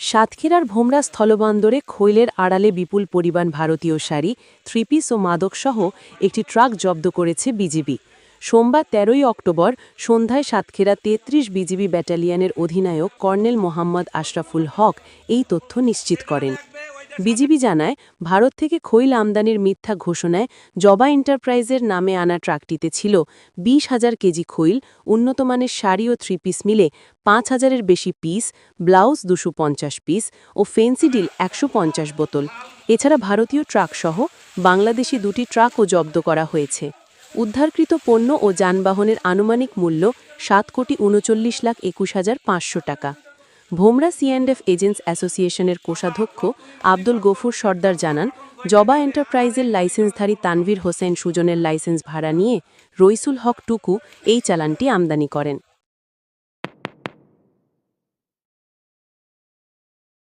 সাতক্ষীরার ভোমরা স্থলবন্দরে খৈলের আড়ালে বিপুল পরিমাণ ভারতীয় শাড়ি, থ্রিপিস ও মাদকসহ একটি ট্রাক জব্দ করেছে বিজিবি। সোমবার তেরোই অক্টোবর সন্ধ্যায় সাতক্ষীরা তেত্রিশ বিজিবি ব্যাটালিয়নের অধিনায়ক কর্নেল মোহাম্মদ আশরাফুল হক এই তথ্য নিশ্চিত করেন। বিজিবি জানায়, ভারত থেকে খৈল আমদানির মিথ্যা ঘোষণায় জবা এন্টারপ্রাইজের নামে আনা ট্রাকটিতে ছিল বিশ হাজার কেজি খৈল উন্নতমানের শাড়ি ও থ্রি পিস মিলে পাঁচ হাজারের বেশি পিস ব্লাউজ দুশো পিস ও ফেন্সিডিল একশো পঞ্চাশ বোতল। এছাড়া ভারতীয় ট্রাকসহ বাংলাদেশি দুটি ট্রাকও জব্দ করা হয়েছে। উদ্ধারকৃত পণ্য ও যানবাহনের আনুমানিক মূল্য সাত কোটি উনচল্লিশ লাখ একুশ হাজার পাঁচশো টাকা। ভোমরা সিএনএফ এজেন্টস অ্যাসোসিয়েশনের কোষাধ্যক্ষ আব্দুল গফুর সর্দার জানান, জবা এন্টারপ্রাইজের লাইসেন্সধারী তানভীর হোসেন সুজনের লাইসেন্স ভাড়া নিয়ে রইসুল হক টুকু এই চালানটি আমদানি করেন।